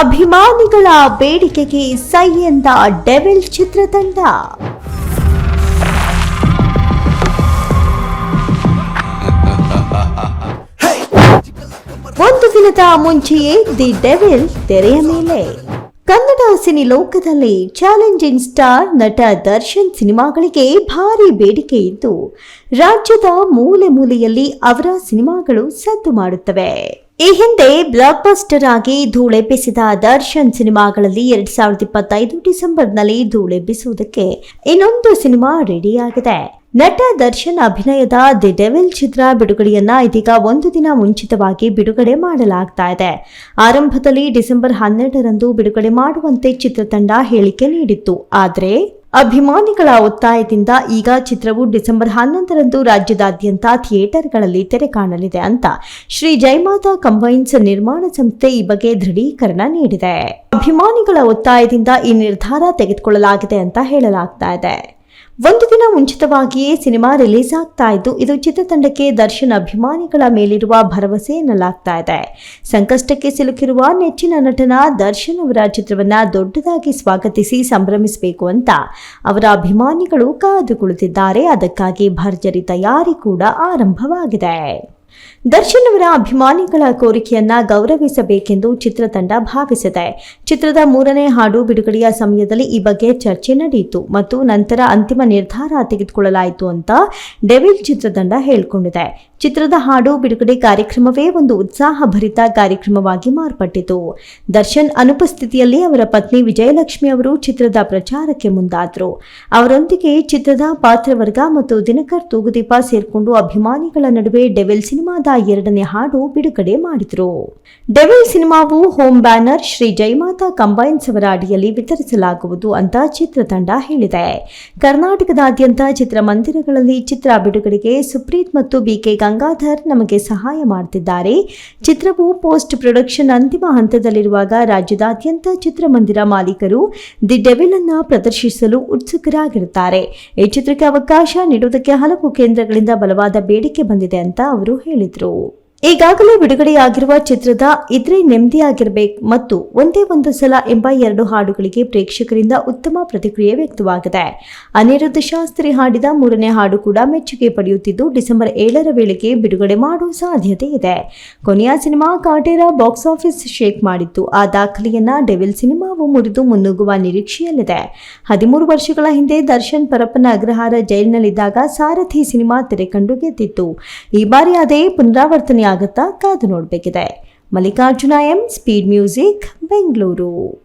ಅಭಿಮಾನಿಗಳ ಬೇಡಿಕೆಗೆ ಸೈ ಎಂದ ಡೆವಿಲ್ ಚಿತ್ರತಂಡ. ಒಂದು ದಿನದ ಮುಂಚೆಯೇ ದಿ ಡೆವಿಲ್ ತೆರೆಯ ಮೇಲೆ. ಕನ್ನಡ ಸಿನಿ ಲೋಕದಲ್ಲಿ ಚಾಲೆಂಜಿಂಗ್ ಸ್ಟಾರ್ ನಟ ದರ್ಶನ್ ಸಿನಿಮಾಗಳಿಗೆ ಭಾರಿ ಬೇಡಿಕೆ ಇದ್ದು, ರಾಜ್ಯದ ಮೂಲೆ ಮೂಲೆಯಲ್ಲಿ ಅವರ ಸಿನಿಮಾಗಳು ಸದ್ದು ಮಾಡುತ್ತವೆ. ಈ ಹಿಂದೆ ಬ್ಲಾಕ್ ಬಸ್ಟರ್ ಆಗಿ ಧೂಳೆಬ್ಬಿಸಿದ ದರ್ಶನ್ ಸಿನಿಮಾಗಳಲ್ಲಿ ಎರಡ್ ಸಾವಿರದ ಇಪ್ಪತ್ತೈದು ಡಿಸೆಂಬರ್ನಲ್ಲಿ ಧೂಳೆಬ್ಬಿಸುವುದಕ್ಕೆ ಇನ್ನೊಂದು ಸಿನಿಮಾ ರೆಡಿಯಾಗಿದೆ ನಟ ದರ್ಶನ್ ಅಭಿನಯದ ದಿ ಡೆವಿಲ್ ಚಿತ್ರ ಬಿಡುಗಡೆಯನ್ನ ಇದೀಗ ಒಂದು ದಿನ ಮುಂಚಿತವಾಗಿ ಬಿಡುಗಡೆ ಮಾಡಲಾಗ್ತಾ ಇದೆ. ಆರಂಭದಲ್ಲಿ ಡಿಸೆಂಬರ್ ಹನ್ನೆರಡರಂದು ಬಿಡುಗಡೆ ಮಾಡುವಂತೆ ಚಿತ್ರತಂಡ ಹೇಳಿಕೆ ನೀಡಿತ್ತು. ಆದರೆ ಅಭಿಮಾನಿಗಳ ಒತ್ತಾಯದಿಂದ ಈಗ ಚಿತ್ರವು ಡಿಸೆಂಬರ್ ಹನ್ನೊಂದರಂದು ರಾಜ್ಯದಾದ್ಯಂತ ಥಿಯೇಟರ್ಗಳಲ್ಲಿ ತೆರೆ ಕಾಣಲಿದೆ ಅಂತ ಶ್ರೀ ಜಯಮಾತಾ ಕಂಬೈನ್ಸ್ ನಿರ್ಮಾಣ ಸಂಸ್ಥೆ ಈ ಬಗ್ಗೆ ದೃಢೀಕರಣ ನೀಡಿದೆ. ಅಭಿಮಾನಿಗಳ ಒತ್ತಾಯದಿಂದ ಈ ನಿರ್ಧಾರ ತೆಗೆದುಕೊಳ್ಳಲಾಗಿದೆ ಅಂತ ಹೇಳಲಾಗ್ತಾ ಇದೆ. ಒಂದು ದಿನ ಮುಂಚಿತವಾಗಿಯೇ ಸಿನಿಮಾ ರಿಲೀಸ್ ಆಗ್ತಾ ಇದ್ದು, ಇದು ಚಿತ್ರತಂಡಕ್ಕೆ ದರ್ಶನ್ ಅಭಿಮಾನಿಗಳ ಮೇಲಿರುವ ಭರವಸೆ ಎನ್ನಲಾಗ್ತಾ ಇದೆ. ಸಂಕಷ್ಟಕ್ಕೆ ಸಿಲುಕಿರುವ ನೆಚ್ಚಿನ ನಟನ ದರ್ಶನ್ ಅವರ ಚಿತ್ರವನ್ನ ದೊಡ್ಡದಾಗಿ ಸ್ವಾಗತಿಸಿ ಸಂಭ್ರಮಿಸಬೇಕು ಅಂತ ಅವರ ಅಭಿಮಾನಿಗಳು ಕಾದು ಕುಳಿತಿದ್ದಾರೆ ಅದಕ್ಕಾಗಿ ಭರ್ಜರಿ ತಯಾರಿ ಕೂಡ ಆರಂಭವಾಗಿದೆ. ದರ್ಶನ್ ಅವರ ಅಭಿಮಾನಿಗಳ ಕೋರಿಕೆಯನ್ನ ಗೌರವಿಸಬೇಕೆಂದು ಚಿತ್ರತಂಡ ಭಾವಿಸಿದೆ. ಚಿತ್ರದ ಮೂರನೇ ಹಾಡು ಬಿಡುಗಡೆಯ ಸಮಯದಲ್ಲಿ ಈ ಬಗ್ಗೆ ಚರ್ಚೆ ನಡೆಯಿತು ಮತ್ತು ನಂತರ ಅಂತಿಮ ನಿರ್ಧಾರ ತೆಗೆದುಕೊಳ್ಳಲಾಯಿತು ಅಂತ ಡೆವಿಲ್ ಚಿತ್ರತಂಡ ಹೇಳಿಕೊಂಡಿದೆ. ಚಿತ್ರದ ಹಾಡು ಬಿಡುಗಡೆ ಕಾರ್ಯಕ್ರಮವೇ ಒಂದು ಉತ್ಸಾಹಭರಿತ ಕಾರ್ಯಕ್ರಮವಾಗಿ ಮಾರ್ಪಟ್ಟಿತು. ದರ್ಶನ್ ಅನುಪಸ್ಥಿತಿಯಲ್ಲಿ ಅವರ ಪತ್ನಿ ವಿಜಯಲಕ್ಷ್ಮಿ ಅವರು ಚಿತ್ರದ ಪ್ರಚಾರಕ್ಕೆ ಮುಂದಾದರು. ಅವರೊಂದಿಗೆ ಚಿತ್ರದ ಪಾತ್ರವರ್ಗ ಮತ್ತು ದಿನಕರ್ ತೂಗುದೀಪ ಸೇರಿಕೊಂಡು ಅಭಿಮಾನಿಗಳ ನಡುವೆ ಡೆವಿಲ್ ಸಿನಿಮಾದ ಎರಡನೇ ಹಾಡು ಬಿಡುಗಡೆ ಮಾಡಿದರು. Devil ಸಿನಿಮಾವು home banner Shri Jayamata combines ಅವರ ಅಡಿಯಲ್ಲಿ ವಿತರಿಸಲಾಗುವುದು ಅಂತ ಚಿತ್ರತಂಡ ಹೇಳಿದೆ. ಕರ್ನಾಟಕದಾದ್ಯಂತ ಚಿತ್ರಮಂದಿರಗಳಲ್ಲಿ ಚಿತ್ರ ಬಿಡುಗಡೆಗೆ ಸುಪ್ರೀತ್ ಮತ್ತು ಬಿಕೆ ಗಂಗಾಧರ್ ನಮಗೆ ಸಹಾಯ ಮಾಡುತ್ತಿದ್ದಾರೆ ಚಿತ್ರವು ಪೋಸ್ಟ್ ಪ್ರೊಡಕ್ಷನ್ ಅಂತಿಮ ಹಂತದಲ್ಲಿರುವಾಗ ರಾಜ್ಯದಾದ್ಯಂತ ಚಿತ್ರಮಂದಿರ ಮಾಲೀಕರು ದಿ ಡೆವಿಲ್ ಅನ್ನು ಪ್ರದರ್ಶಿಸಲು ಉತ್ಸುಕರಾಗಿರುತ್ತಾರೆ. ಈ ಚಿತ್ರಕ್ಕೆ ಅವಕಾಶ ನೀಡುವುದಕ್ಕೆ ಹಲವು ಕೇಂದ್ರಗಳಿಂದ ಬಲವಾದ ಬೇಡಿಕೆ ಬಂದಿದೆ ಅಂತ ಅವರು ಹೇಳಿದರು. ಈಗಾಗಲೇ ಬಿಡುಗಡೆಯಾಗಿರುವ ಚಿತ್ರದ ಇದ್ರೆ ನೆಮ್ಮದಿಯಾಗಿರಬೇಕು ಮತ್ತು ಒಂದೇ ಒಂದು ಸಲ ಎಂಬ ಎರಡು ಹಾಡುಗಳಿಗೆ ಪ್ರೇಕ್ಷಕರಿಂದ ಉತ್ತಮ ಪ್ರತಿಕ್ರಿಯೆ ವ್ಯಕ್ತವಾಗಿದೆ. ಅನಿರುದ್ಧ ಶಾಸ್ತ್ರಿ ಹಾಡಿದ ಮೂರನೇ ಹಾಡು ಕೂಡ ಮೆಚ್ಚುಗೆ ಪಡೆಯುತ್ತಿದ್ದು, ಡಿಸೆಂಬರ್ ಏಳರ ವೇಳೆಗೆ ಬಿಡುಗಡೆ ಮಾಡುವ ಸಾಧ್ಯತೆ ಇದೆ. ಕೊನೆಯ cinema Kaatera box office shake ಮಾಡಿತ್ತು ಆ ದಾಖಲೆಯನ್ನ ಡೆವಿಲ್ ಸಿನಿಮಾವು ಮುರಿದು ಮುನ್ನುಗ್ಗುವ ನಿರೀಕ್ಷೆಯಲ್ಲಿದೆ. ಹದಿಮೂರು ವರ್ಷಗಳ ಹಿಂದೆ ದರ್ಶನ್ ಪರಪ್ಪನ ಅಗ್ರಹಾರ ಜೈಲಿನಲ್ಲಿದ್ದಾಗ ಸಾರಥಿ ಸಿನಿಮಾ ತೆರೆ ಕಂಡು ಗೆದ್ದಿತ್ತು. ಈ ಬಾರಿ ಅದೇ ಪುನರಾವರ್ತನೆ ಆಗುತ್ತಾ ಕಾದು ನೋಡಬೇಕಿದೆ. Mallikarjuna M speed music Bengaluru